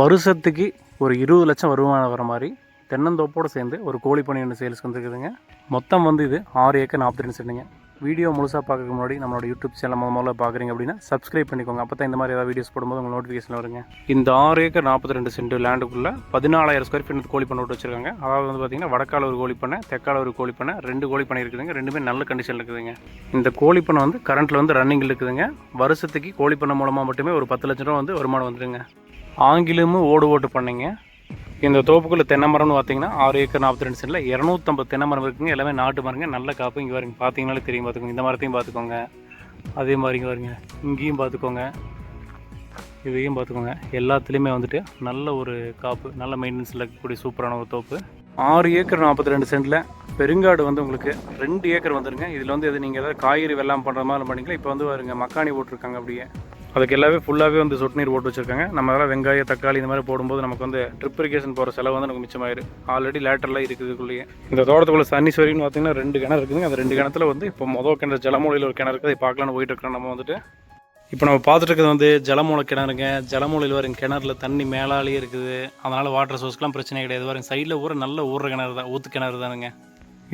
வருஷத்துக்கு ஒரு இருபது லட்சம் வருமானம் வர மாதிரி தென்னந்தோப்போடு சேர்ந்து ஒரு கோழி பண்ணை ஒன்று சேல்ஸ்க்கு வந்துருக்குதுங்க. மொத்தம் வந்து இது ஆறு ஏக்கர் நாற்பத்தி ரெண்டு சென்ட்டுங்க வீடியோ முழுசாக பார்க்கறதுக்கு முன்னாடி நம்மளோட யூடியூப் சேனல் முதல்ல பார்க்குறீங்க அப்படின்னா சப்ஸ்கிரைப் பண்ணிக்கோங்க. அப்போ தான் இந்த மாதிரி ஏதாவது வீடியோஸ் போடும்போது உங்களுக்கு நோட்டிஃபிகேஷன் வருங்க. இந்த ஆறு ஏக்கர் நாற்பத்தி ரெண்டு சென்ட் லேண்டுக்குள்ளே பதினாலாயிரம் ஸ்கொயர் ஃபீட் கோழி பண்ண விட்டு வச்சிருக்காங்க. அதாவது வந்து பார்த்தீங்கன்னா வடக்கால ஒரு கோழி பண்ணை தெற்கால ஒரு கோழி பண்ணை ரெண்டு கோழி பண்ணை இருக்குதுங்க. ரெண்டுமே நல்ல கண்டிஷனில் இருக்குதுங்க. இந்த கோழி பண்ணை வந்து கரண்ட்டில் வந்து ரன்னிங்கில் இருக்குதுங்க. வருஷத்துக்கு கோழி பண்ணை மூலமாக மட்டுமே ஒரு பத்து லட்ச ரூபா வந்து வருமானம் வந்துருங்க. ஆங்கிலமும் ஓடு ஓட்டு பண்ணிங்க. இந்த தோப்புக்குள்ள தென்னை மரம்னு பார்த்தீங்கன்னா ஆறு ஏக்கர் நாற்பத்தி ரெண்டு சென்டில் இரநூத்தம்பது தென்னை மரம் இருக்குங்க. எல்லாமே நாட்டு மரங்க. நல்ல காப்பு இங்கே வருங்க பார்த்தீங்கனாலே தெரியும் பார்த்துக்கோங்க இந்த மரத்தையும் பார்த்துக்கோங்க அதே மாதிரி இங்கே வருங்க இங்கேயும் பார்த்துக்கோங்க இதையும் பார்த்துக்கோங்க எல்லாத்துலேயுமே வந்துட்டு நல்ல ஒரு காப்பு நல்ல மெயின்டெனன்ஸில் இருக்கக்கூடிய சூப்பரான ஒரு தோப்பு. ஆறு ஏக்கர் நாற்பத்தி ரெண்டு சென்டில் பெருங்காடு வந்து உங்களுக்கு ரெண்டு ஏக்கர் வந்துருங்க. இதில் வந்து எது நீங்கள் ஏதாவது காய்கறி வெள்ளாம் பண்ணுற மாதிரி பண்ணிக்கலாம். இப்போ வந்து வருங்க மக்காணி போட்டிருக்காங்க அப்படியே. அதுக்கு எல்லாமே ஃபுல்லாகவே வந்து சொட்டு நீர் போட்டு வச்சிருக்காங்க. நம்ம அதெல்லாம் வெங்காயம் தக்காளி இந்த மாதிரி போடும்போது நமக்கு வந்து ட்ரிப் இரிகேஷன் போகிற செலவு வந்து நமக்கு மிச்சமாயிரு ஆல்ரெடி லேட்டர்லாம் இருக்குதுக்குள்ளேயே. இந்த தோட்டத்துக்குள்ள தண்ணி பார்த்தீங்கன்னா ரெண்டு கிணறு இருக்குதுங்க. அந்த ரெண்டு கிணத்துல வந்து இப்போ மொதல் கிணறு ஜலமூலையில் ஒரு கிணறு இருக்குது. அதை பார்க்கலான்னு போயிட்டு இருக்கிறோம் நம்ம வந்துட்டு. இப்போ நம்ம பார்த்துட்டு இருக்கிறது வந்து ஜலமூல கிணறுங்க. ஜலமூலையில் வரும் கிணறுல தண்ணி மேலாலேயே இருக்குது. அதனால் வாட்டர் சோர்ஸ்க்குலாம் பிரச்சனை கிடையாது. வரும் சைடில் ஊற நல்ல ஊற கிணறு தான் ஊற்று கிணறு தானுங்க.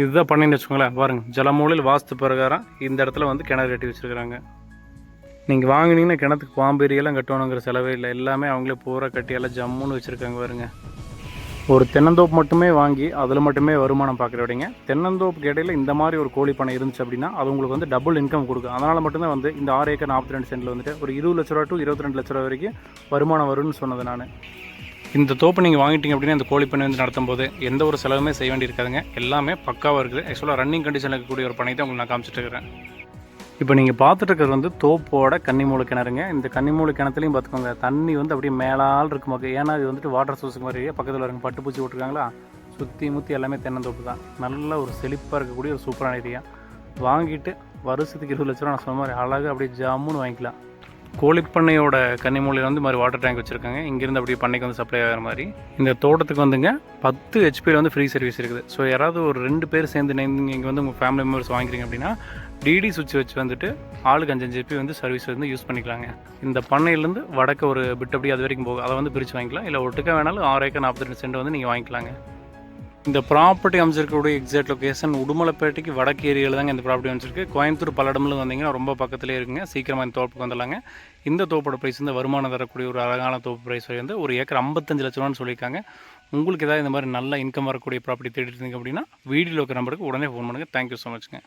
இதுதான் பண்ணின்னு வச்சுக்கோங்களேன். பாருங்க ஜலமூலையில் வாஸ்து பிரகாரம் இந்த இடத்துல வந்து கிணறு கட்டி வச்சிருக்கிறாங்க. நீங்கள் வாங்குனீங்கன்னா கிணத்துக்கு பாம்பேரியெல்லாம் கட்டணுங்கிற செலவே இல்லை. எல்லாமே அவங்களே பூரா கட்டியெல்லாம் ஜம்முன்னு வச்சுருக்காங்க பாருங்க. ஒரு தென்னந்தோப்பு மட்டுமே வாங்கி அதில் மட்டுமே வருமானம் பார்க்குற விடங்க தென்னந்தோப்புக்கு இடையில இந்த மாதிரி ஒரு கோழி பண்ணை இருந்துச்சு அப்படின்னா அது உங்களுக்கு வந்து டபுள் இன்கம் கொடுக்கும். அதனால் மட்டும்தான் வந்து இந்த ஆறு ஏக்கர் நாற்பத்தி ரெண்டு சென்டில் வந்துட்டு ஒரு இருபது லட்ச ரூபா டு இருபத்தி ரெண்டு லட்ச ரூபா வரைக்கும் வருமானம் வரும்னு சொன்னது நான். இந்த தோப்பு நீங்கள் வாங்கிட்டீங்க அப்படின்னா இந்த கோழி பண்ணை வந்து நடத்தும் போது எந்த ஒரு செலவுமே செய்ய வேண்டியிருக்காதுங்க. எல்லாமே பக்காவாக இருக்குது. ஆக்சுவலாக ரன்னிங் கண்டிஷனில் இருக்கக்கூடிய ஒரு பண்ணை தான் உங்களுக்கு நான் காமிச்சிட்டு இருக்கிறேன். இப்போ நீங்கள் பார்த்துட்டு இருக்கிறது வந்து தோப்போட கன்னிமூலை கிணறுங்க. இந்த கன்னிமூலை கிணத்துலையும் பார்த்துக்கோங்க தண்ணி வந்து அப்படியே மேலால் இருக்கும் போது ஏன்னா இது வந்துட்டு வாட்டர் சோர்ஸுக்கு மாதிரி பக்கத்தில் இருங்க பட்டுப்பூச்சி விட்ருக்காங்களா சுற்றி முற்றி எல்லாமே தென்னந்தோப்பு தான். நல்ல ஒரு செழிப்பாக இருக்கக்கூடிய ஒரு சூப்பரான ஏரியா. வாங்கிட்டு வருஷத்துக்கு இருபது லட்ச ரூபா நான் சொன்ன மாதிரி அழகாக அப்படியே ஜாமுன்னு வாங்கிக்கலாம். கோழிப்பண்ணையோட கன்னிமூலையில் வந்து மாதிரி வாட்டர் டேங்க் வச்சுருக்காங்க. இங்கேருந்து அப்படியே பண்ணைக்கு வந்து சப்ளை ஆகிற மாதிரி. இந்த தோட்டத்துக்கு வந்துங்க பத்து ஹெச்பியில் வந்து ஃப்ரீ சர்வீஸ் இருக்குது. ஸோ யாராவது ஒரு ரெண்டு பேர் சேர்ந்து நீங்கள் இங்கே வந்து உங்கள் ஃபேமிலி மெம்பர்ஸ் வாங்கிக்கிறீங்க அப்படின்னா டிடி சுவிட்ச் வச்சு வந்துட்டு ஆளுக்கு அஞ்சு ஜிபி வந்து சர்வீஸ் வந்து யூஸ் பண்ணிக்கலாங்க. இந்த பண்ணையிலேருந்து வடக்க ஒரு பிட் அப்படி அது வரைக்கும் போகும். அதை வந்து பிரித்து வாங்கிக்கலாம். இல்லை ஒட்டுக்க வேணாலும் ஆறு ஏக்கர் நாற்பத்தி ரெண்டு சென்ட் வந்து நீங்கள் வாங்கிக்கலாங்க. இந்த ப்ராப்பர்ட்டி அமைச்சிருக்கக்கூடிய எக்ஸாக்ட் லொக்கேஷன் உடுமலைப்பேட்டைக்கு வடக்கு ஏரியாவில் தாங்க இந்த ப்ராப்பர்ட்டி அமைச்சிருக்கு கோயம்புத்தூர் பல்லடம்ல வந்தீங்கன்னா ரொம்ப பக்கத்துலேயே இருக்குங்க. சீக்கிரமாக இந்த தோப்புக்கு வந்துடலாங்க. இந்த தோப்போட ப்ரைஸ் வந்து வருமானம் தரக்கூடிய ஒரு அழகான தோப்பு ப்ரைஸ் வந்து ஒரு ஏக்கர் ஐம்பத்தஞ்சு லட்ச ரூபான்னு சொல்லியிருக்காங்க. உங்களுக்கு ஏதாவது இந்த மாதிரி நல்ல இன்கம் வரக்கூடிய ப்ராப்பர்ட்டி தேடிட்டு இருந்தீங்க அப்படின்னா வீடியோவில் இருக்கிற நம்பருக்கு உடனே ஃபோன் பண்ணுங்கள் தேங்க்யூ ஸோ மச்ங்க